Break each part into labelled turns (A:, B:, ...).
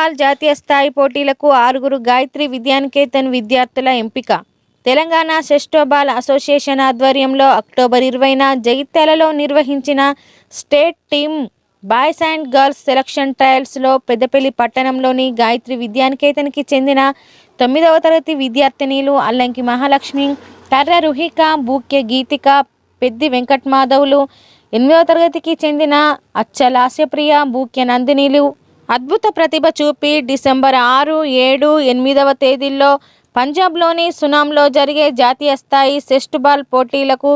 A: Ball జాతీయ స్థాయి పోటీలకు ఆరుగురు గాయత్రి విద్యానికేతన్ విద్యార్థుల ఎంపిక. తెలంగాణ షెస్టోబాల్ అసోసియేషన్ ఆధ్వర్యంలో అక్టోబర్ ఇరవైన జగిత్యాలలో నిర్వహించిన state team boys and girls selection ట్రయల్స్లో Peddapalli పట్టణంలోని గాయత్రి విద్యానికేతన్కి చెందిన తొమ్మిదవ తరగతి విద్యార్థినీలు అల్లంకి మహాలక్ష్మి తర్ర రుహిక బూక్య గీతిక పెద్ది వెంకట్ మాధవులు. ఎనిమిదవ తరగతికి చెందిన అచ్చ లాస్యప్రియ బూక్య నందినిలు. అద్భుత ప్రతిభ చూపి డిసెంబర్ ఆరు ఏడు ఎనిమిదవ తేదీల్లో పంజాబ్లోని సునాంలో జరిగే జాతీయ స్థాయి సెస్ట్బాల్ పోటీలకు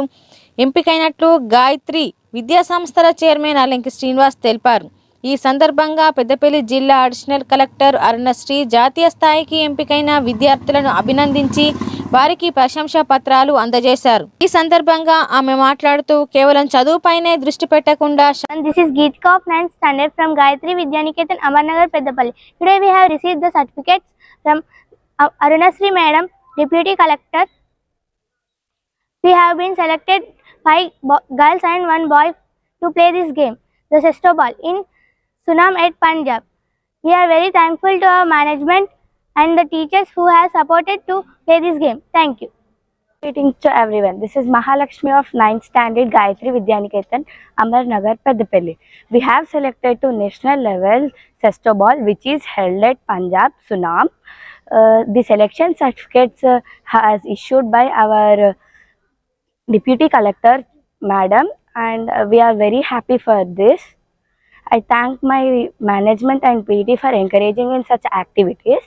A: ఎంపికైనట్లు గాయత్రి విద్యా సంస్థల చైర్మన్ అలంకి శ్రీనివాస్ తెలిపారు. ఈ సందర్భంగా పెద్దపల్లి జిల్లా అడిషనల్ కలెక్టర్ అరుణశ్రీ జాతీయ స్థాయికి ఎంపికైన విద్యార్థులను అభినందించి వారికి ప్రశంసా పత్రాలు అందజేశారు. ఈ సందర్భంగా ఆమె మాట్లాడుతూ కేవలం చదువుపైనే దృష్టి పెట్టకుండా
B: Gayatri Vidyaniketan Amarnagar Peddapalli the certificates from Arunasri madam deputy collector we have been selected five girls and one boy to play this game the sesto in Sunam at Punjab. We are very thankful to our management and the teachers who have supported to play this game. Thank you.
C: Greetings to everyone. This is Mahalakshmi of 9th Standard Gayatri Vidyaniketan, Amar Nagar, Peddapalli. We have selected to national level Sesto Ball, which is held at Punjab, Sunam. Uh, the selection certificates uh, has issued by our uh, Deputy Collector, Madam, and uh, we are very happy for this. I thank my management and PT for encouraging in such activities.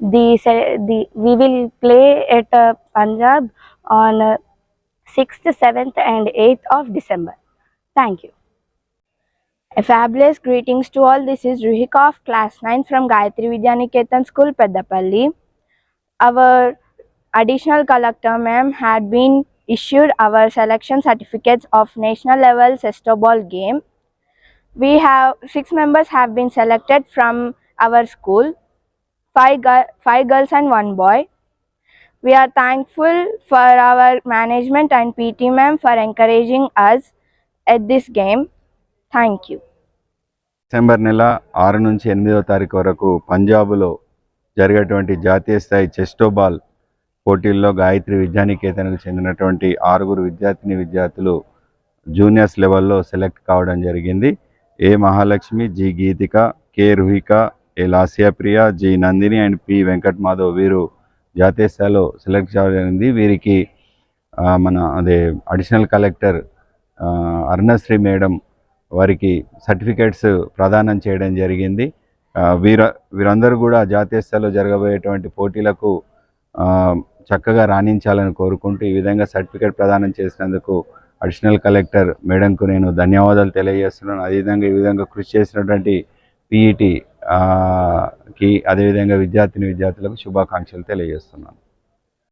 C: The, the we will play at uh, Punjab on uh, 6th, 7th, and 8th of December. Thank you. A fabulous greetings to all. This is Ruhika of class 9 from Gayatri Vidyaniketan School, Peddapalli. Our additional collector ma'am had been issued our selection certificates of national level Sesto Ball game. We have six members have been selected from our school, five, gir- five girls and one boy. We are thankful for our management and PT ma'am for encouraging us at this game. Thank you.
D: December నెల ఆరు నుంచి ఎనిమిదవ తారీఖు వరకు పంజాబ్లో జరిగేటువంటి జాతీయ స్థాయి చెస్టోబాల్ పోటీల్లో గాయత్రి విద్యానికేతనకు చెందినటువంటి ఆరుగురు విద్యార్థిని విద్యార్థులు జూనియర్స్ లెవెల్లో సెలెక్ట్ కావడం జరిగింది A Mahalakshmi G Geethika K Ruhika A Lasyapriya G Nandini and P Venkat Madhav వీరు జాతీయ స్థాయిలో సెలెక్ట్ కావడం జరిగింది వీరికి మన అదే అడిషనల్ కలెక్టర్ అరుణశ్రీ మేడం వారికి సర్టిఫికేట్స్ ప్రదానం చేయడం జరిగింది. వీర వీరందరూ కూడా జాతీయ స్థాయిలో జరగబోయేటువంటి పోటీలకు చక్కగా రాణించాలని కోరుకుంటూ ఈ విధంగా సర్టిఫికేట్ ప్రదానం చేసినందుకు అడిషనల్ కలెక్టర్ మేడంకు నేను ధన్యవాదాలు తెలియజేస్తున్నాను. అదేవిధంగా ఈ విధంగా కృషి చేసినటువంటి పీఈటీ కి అదేవిధంగా విద్యార్థిని విద్యార్థులకు శుభాకాంక్షలు తెలియజేస్తున్నాను.